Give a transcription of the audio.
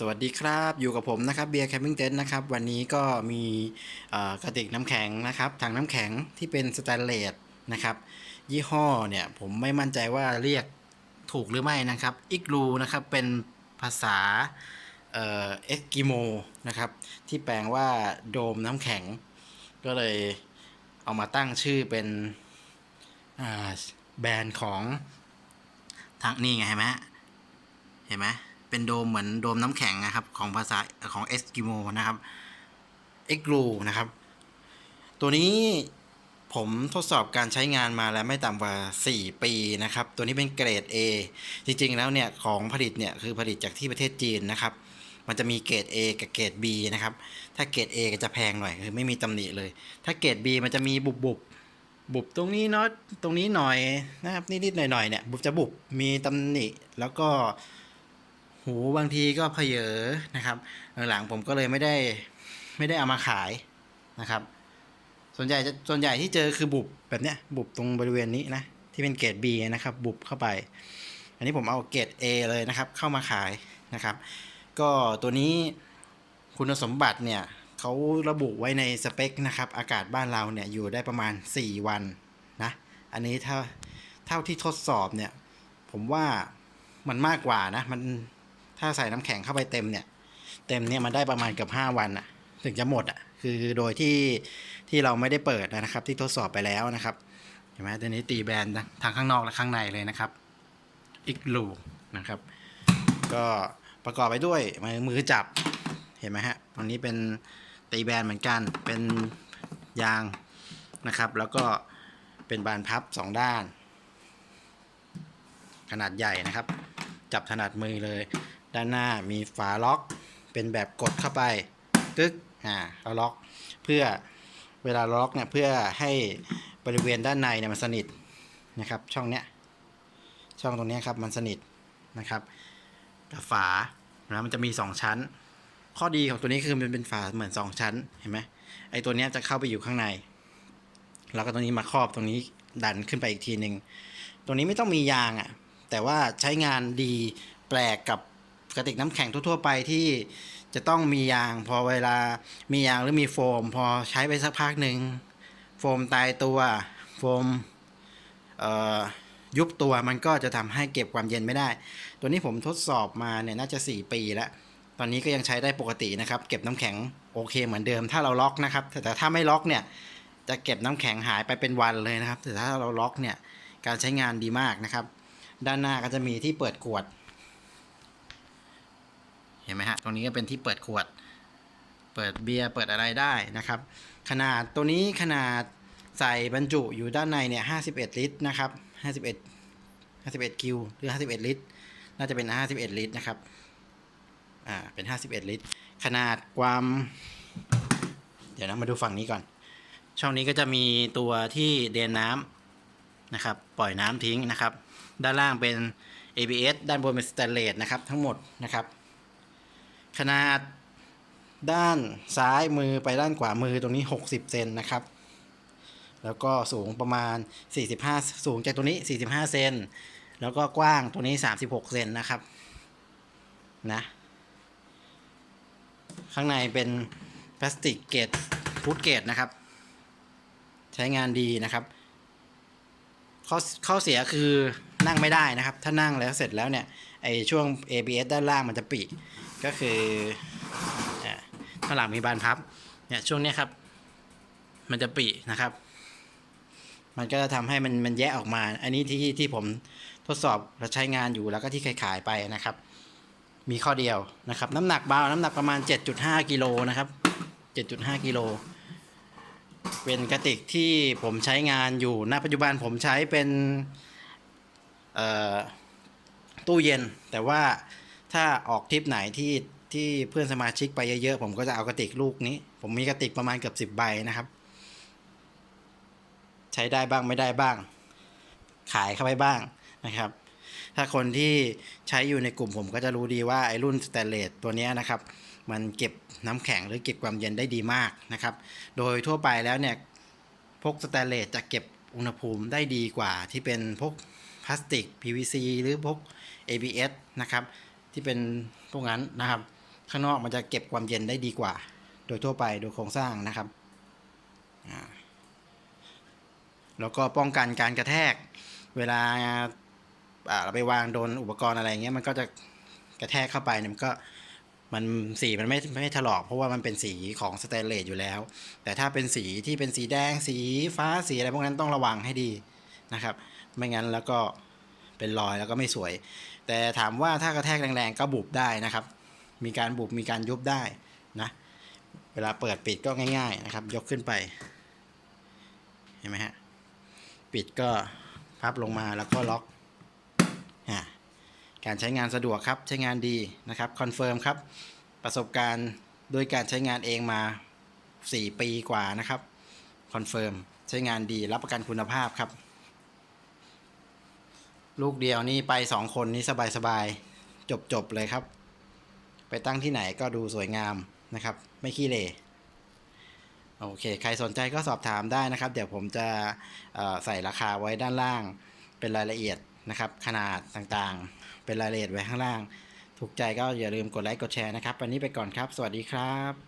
สวัสดีครับอยู่กับผมนะครับเบียร์แคมปิ้งเต็นท์นะครับวันนี้ก็มีกระติกน้ำแข็งนะครับถังน้ำแข็งที่เป็นสแตนเลสนะครับยี่ห้อเนี่ยผมไม่มั่นใจว่าเรียกถูกหรือไม่นะครับอิกลูนะครับเป็นภาษาเอ่อเอสกิโมนะครับที่แปลว่าโดมน้ำแข็ง ก็เลยเอามาตั้งชื่อเป็นแบรนด์ของทางนี่ไงเห็นไหมเห็นไหม เป็นโดมเหมือนโดมน้ำแข็งนะครับ ของภาษาของเอสกิโมนะครับเอ็กลูนะครับ ตัวนี้ผมทดสอบการใช้งานมาแล้วไม่ต่ำกว่า 4 ปีนะครับ ตัวนี้เป็นเกรด A จริงๆแล้วเนี่ยของผลิตเนี่ยคือผลิตจากที่ประเทศจีนนะครับ มันจะมีเกรด A กับเกรด B นะครับ ถ้าเกรด A ก็จะแพงหน่อยคือไม่มีตำหนิเลย ถ้าเกรด B มันจะมีบุบบุบบุบตรงนี้เนาะตรงนี้หน่อยนะครับนิดๆหน่อยๆเนี่ยบุบจะบุบมีตำหนิแล้วก็ หูบางทีก็เพเยอนะครับหลังๆผมก็เลยไม่ได้ไม่ได้เอามาขายนะครับ ส่วนใหญ่จะส่วนใหญ่ที่เจอคือบุบแบบเนี้ยบุบตรงบริเวณนี้นะที่เป็นเกรด B นะครับ บุบเข้าไป อันนี้ผมเอาเกรด A เลยนะครับ เข้ามาขายนะครับ ก็ตัวนี้คุณสมบัติเนี่ยเขาระบุไว้ในสเปคนะครับ อากาศบ้านเราเนี่ยอยู่ได้ประมาณ 4 วันนะอันนี้ถ้าเท่าที่ทดสอบเนี่ย ผมว่ามันมากกว่านะ มัน ถ้าใส่น้ำแข็งเข้าไปเต็มเนี่ย เต็มเนี่ยมันได้ประมาณกือบห้าวันอะถึงจะหมดอะคือโดยที่ที่เราไม่ได้เปิดนะครับ ที่ทดสอบไปแล้วนะครับเห็นไหมตัวนี้ตีแบรนด์ทางข้างนอกและข้างในเลยนะครับอีกลูนะครับ ก็ประกอบไปด้วยมือมือจับเห็นไหมฮะตรงนี้เป็นตีแบรนด์เหมือนกันเป็นยางนะครับ แล้วก็เป็นบานพับสองด้าน ขนาดใหญ่นะครับ จับถนัดมือเลย ด้านหน้ามีฝาล็อก เป็นแบบกดเข้าไปกึกอ่าเราล็อกเพื่อเวลาล็อกเนี่ยเพื่อให้บริเวณด้านในเนี่ยมันสนิทนะครับ ช่องเนี้ยช่องตรงนี้ครับมันสนิทนะครับกับฝาแล้วมันจะมี 2 ชั้น ข้อดีของตัวนี้คือมันเป็นฝาเหมือน 2 ชั้นเห็นไหมไอตัวเนี้ยจะเข้าไปอยู่ข้างใน แล้วก็ตรงนี้มาครอบตรงนี้ดันขึ้นไปอีกทีหนึ่งตรงนี้ไม่ต้องมียางอะ แต่ว่าใช้งานดีแปลกกับกระติกน้ำแข็งทั่ว ๆ ไปที่จะต้องมียางพอเวลามียางหรือมีโฟม พอใช้ไปสักพักหนึ่งโฟมตายตัวโฟมยุบตัวมันก็จะทำให้เก็บความเย็นไม่ได้ ตัวนี้ผมทดสอบมาเนี่ยน่าจะ 4 ปีแล้ว ตอนนี้ก็ยังใช้ได้ปกตินะครับ เก็บน้ำแข็งโอเคเหมือนเดิม ถ้าเราล็อกนะครับ แต่แต่ถ้าไม่ล็อกเนี่ยจะเก็บน้ำแข็งหายไปเป็นวันเลยนะครับ แต่ถ้าเราล็อกเนี่ยการใช้งานดีมากนะครับ ด้านหน้าก็จะมีที่เปิดขวด เห็นไหมฮะ ตรงนี้ก็เป็นที่เปิดขวด เปิดเบียร์เปิดอะไรได้นะครับ ขนาดตัวนี้ขนาดใส่บรรจุอยู่ด้านในเนี่ย51 ลิตรนะครับ51 51คิวหรือ 51 ลิตร น่าจะเป็น 51 ลิตรนะครับ อ่า เป็น 51 ลิตร ขนาดความ เดี๋ยวนะ มาดูฝั่งนี้ก่อน ช่องนี้ก็จะมีตัวที่เดนน้ำนะครับ ปล่อยน้ำทิ้งนะครับ ด้านล่างเป็น ABS ด้านบนเป็นสแตนเลสนะครับ ทั้งหมดนะครับ ขนาดด้านซ้ายมือไปด้านขวามือตรงนี้ 60 เซนนะครับ แล้วก็สูงประมาณ 45 สูงจากตัวนี้ 45 เซนแล้วก็กว้างตัวนี้ 36 เซนนะครับนะข้างในเป็นพลาสติกเกตฟูดเกตนะครับ ใช้งานดีนะครับ ข้อข้อเสียคือ นั่งไม่ได้นะครับ ถ้านั่งแล้วเสร็จแล้วเนี่ยไอช่วง ABS ด้านล่างมันจะปิก็คืออ่าข้างหลังมีบานพับเนี่ยช่วงเนี้ยครับ มันจะปินะครับ มันก็จะทำให้มันมันแยกออกมา อันนี้ที่ที่ผมทดสอบและใช้งานอยู่แล้วก็ที่ขายไปนะครับ มีข้อเดียวนะครับ น้ำหนักเบาน้ำหนักประมาณ 7.5กิโลนะครับ7.5กิโลเป็นกระติกที่ผมใช้งานอยู่ณปัจจุบันผมใช้เป็น ตู้เย็น แต่ว่าถ้าออกทริปไหนที่ที่เพื่อนสมาชิกไปเยอะๆผมก็จะเอากระติกลูกนี้ ผมมีกระติกประมาณเกือบสิบใบนะครับ ใช้ได้บ้างไม่ได้บ้าง ขายเข้าไปบ้างนะครับ ถ้าคนที่ใช้อยู่ในกลุ่มผมก็จะรู้ดีว่าไอ้รุ่นสแตนเลสตัวนี้นะครับ มันเก็บน้ำแข็งหรือเก็บความเย็นได้ดีมากนะครับ โดยทั่วไปแล้วเนี่ยพวกสแตนเลสจะเก็บอุณหภูมิได้ดีกว่าที่เป็นพวก พลาสติก PVC หรือพวก ABS นะครับ ที่เป็นพวกนั้นนะครับ ข้างนอกมันจะเก็บความเย็นได้ดีกว่า โดยทั่วไปโดยโครงสร้างนะครับแล้วก็ป้องกันการกระแทก เวลาเราไปวางโดนอุปกรณ์อะไรเงี้ยมันก็จะกระแทกเข้าไปเนี่ยมันก็มันสีมันไม่ไม่ถลอกเพราะว่ามันเป็นสีของสแตนเลสอยู่แล้ว แต่ถ้าเป็นสีที่เป็นสีแดงสีฟ้าสีอะไรพวกนั้นต้องระวังให้ดีนะครับ ไม่งั้นแล้วก็เป็นรอยแล้วก็ไม่สวย แต่ถามว่าถ้ากระแทกแรงๆก็บุบได้นะครับ มีการบุบมีการยุบได้นะ เวลาเปิดปิดก็ง่าย ๆ นะครับ ยกขึ้นไป เห็นไหมฮะ ปิดก็พับลงมาแล้วก็ล็อกอ่าการใช้งานสะดวกครับ ใช้งานดีนะครับ คอนเฟิร์มครับ ประสบการณ์โดยการใช้งานเองมา 4 ปีกว่านะครับ คอนเฟิร์ม ใช้งานดี รับประกันคุณภาพครับ ลูกเดียวนี่ไป2คนนี่สบายๆ จบๆ เลยครับ ไปตั้งที่ไหนก็ดูสวยงามนะครับ ไม่ขี้เหร่โอเค ใครสนใจก็สอบถามได้นะครับ เดี๋ยวผมจะใส่ราคาไว้ด้านล่าง เป็นรายละเอียดนะครับ ขนาดต่างๆ เป็นรายละเอียดไว้ข้างล่าง ถูกใจก็อย่าลืมกดไลค์กดแชร์นะครับ วันนี้ไปก่อนครับ สวัสดีครับ